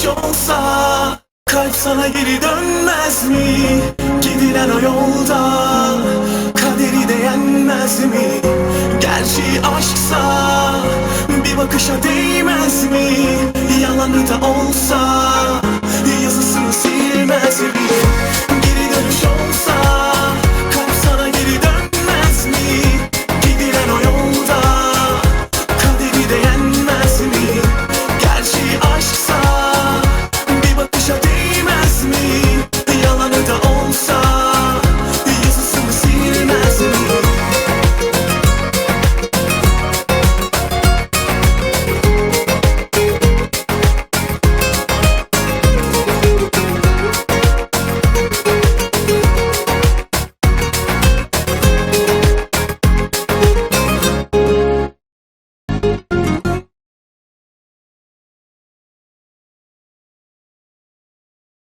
bitmiş olsa Kalp sana geri dönmez mi? Gidilen o yolda Kaderi de yenmez mi? Gerçeği aşksa Bir bakışa değmez mi? Yalanı da olsa Yazısını silmez mi?